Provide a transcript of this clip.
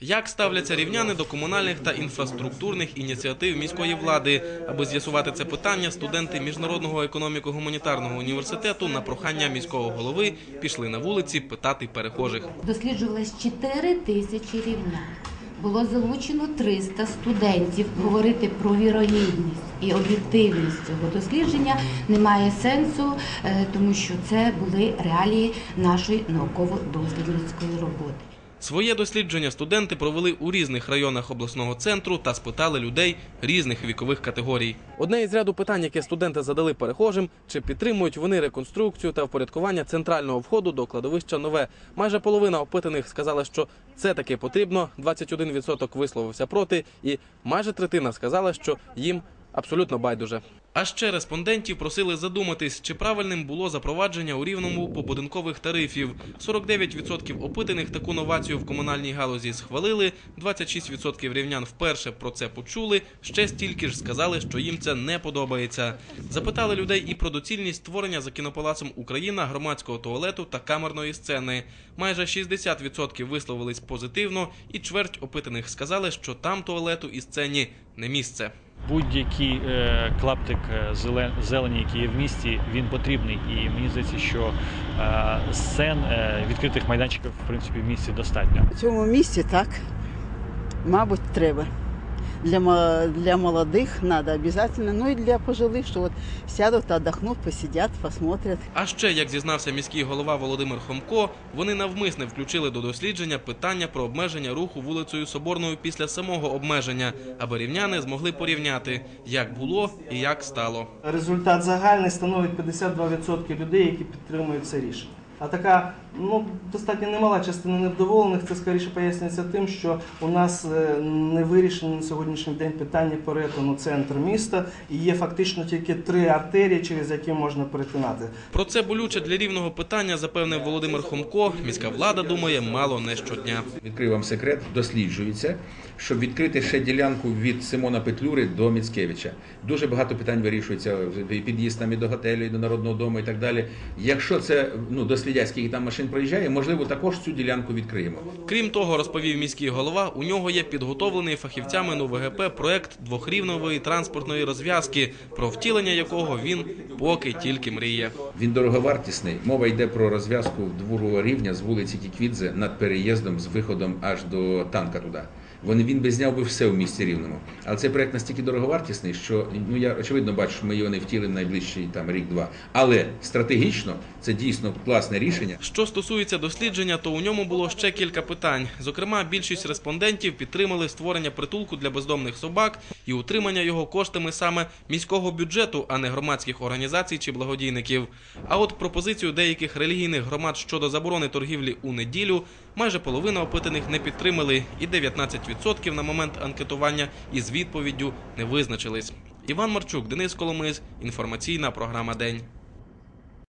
Як ставляться рівняни до комунальних та інфраструктурних ініціатив міської влади? Аби з'ясувати це питання, студенти міжнародного економіко-гуманітарного університету на прохання міського голови пішли на вулиці питати перехожих. Досліджувалось 4 тисячі рівнян. Було залучено 300 студентів. Говорити про вірогідність і об'єктивність цього дослідження немає сенсу, е, тому що це були реалії нашої науково-дослідницької роботи. Своє дослідження студенти провели у різних районах обласного центру та спитали людей різних вікових категорій. Одне із ряду питань, яке студенти задали перехожим, чи підтримують вони реконструкцію та впорядкування центрального входу до кладовища нове. Майже половина опитаних сказала, що це таки потрібно. 21% висловився проти, і майже третина сказала, що їм абсолютно байдуже. А ще респондентів просили задуматись, чи правильним було запровадження у рівному побудинкових тарифів. 49% опитаних таку новацію в комунальній галузі схвалили, 26% рівнян вперше про це почули. Ще стільки ж сказали, що їм це не подобається. Запитали людей і про доцільність створення за кінопалацом Україна громадського туалету та камерної сцени. Майже 60% висловились позитивно, і чверть опитаних сказали, що там туалету і сцені не місце. Будь-який е, клаптик е, зелен- зелені, який є в місті, він потрібний. І мені здається, що е, сцен відкритих майданчиків в принципі в місті достатньо. В цьому місці так, мабуть, треба. Для, для молодих надо обязательно, ну и для пожилых, что вот сядут, отдохнут, посидят, посмотрят. А ще, як зізнався міський голова Володимир Хомко, вони навмисне включили до дослідження питання про обмеження руху вулицею Соборною після самого обмеження, аби рівняни змогли порівняти, як було і як стало. Результат загальний становить 52% людей, які підтримують це рішення. А така ну достатньо немала частина невдоволених. Це скоріше пояснюється тим, що у нас е, не вирішено на сьогоднішній день питання перетину центру міста, і є фактично тільки три артерії, через які можна перетинати. Про це болюче для рівного питання запевнив Володимир Хомко. Міська влада думає мало не щодня. Відкрию вам секрет, досліджується, щоб відкрити ще ділянку від Симона Петлюри до Міцкевича. Дуже багато питань вирішується і під'їзд там і до готелю, і до народного дому, і так далі. Якщо це ну дослідять, скільки там машин проїжджає, можливо, також цю ділянку відкриємо. Крім того, розповів міський голова, у нього є підготовлений фахівцями НУВГП проект двохрівнової транспортної розв'язки, про втілення якого він поки тільки мріє. Він дороговартісний. Мова йде про розв'язку другого рівня з вулиці Кіквідзе над переїздом з виходом аж до танка туди. Вони він би зняв би все в місті рівному. Але цей проект настільки дороговартісний, що ну я очевидно бачу, що ми його не втілимо найближчий там рік-два. Але стратегічно це дійсно класне рішення. Що стосується дослідження, то у ньому було ще кілька питань. Зокрема, більшість респондентів підтримали створення притулку для бездомних собак і утримання його коштами саме міського бюджету, а не громадських організацій чи благодійників. А от пропозицію деяких релігійних громад щодо заборони торгівлі у неділю майже половина опитаних не підтримали, і 19% на момент анкетування із відповіддю не визначились. Іван Марчук, Денис Коломис, інформаційна програма День.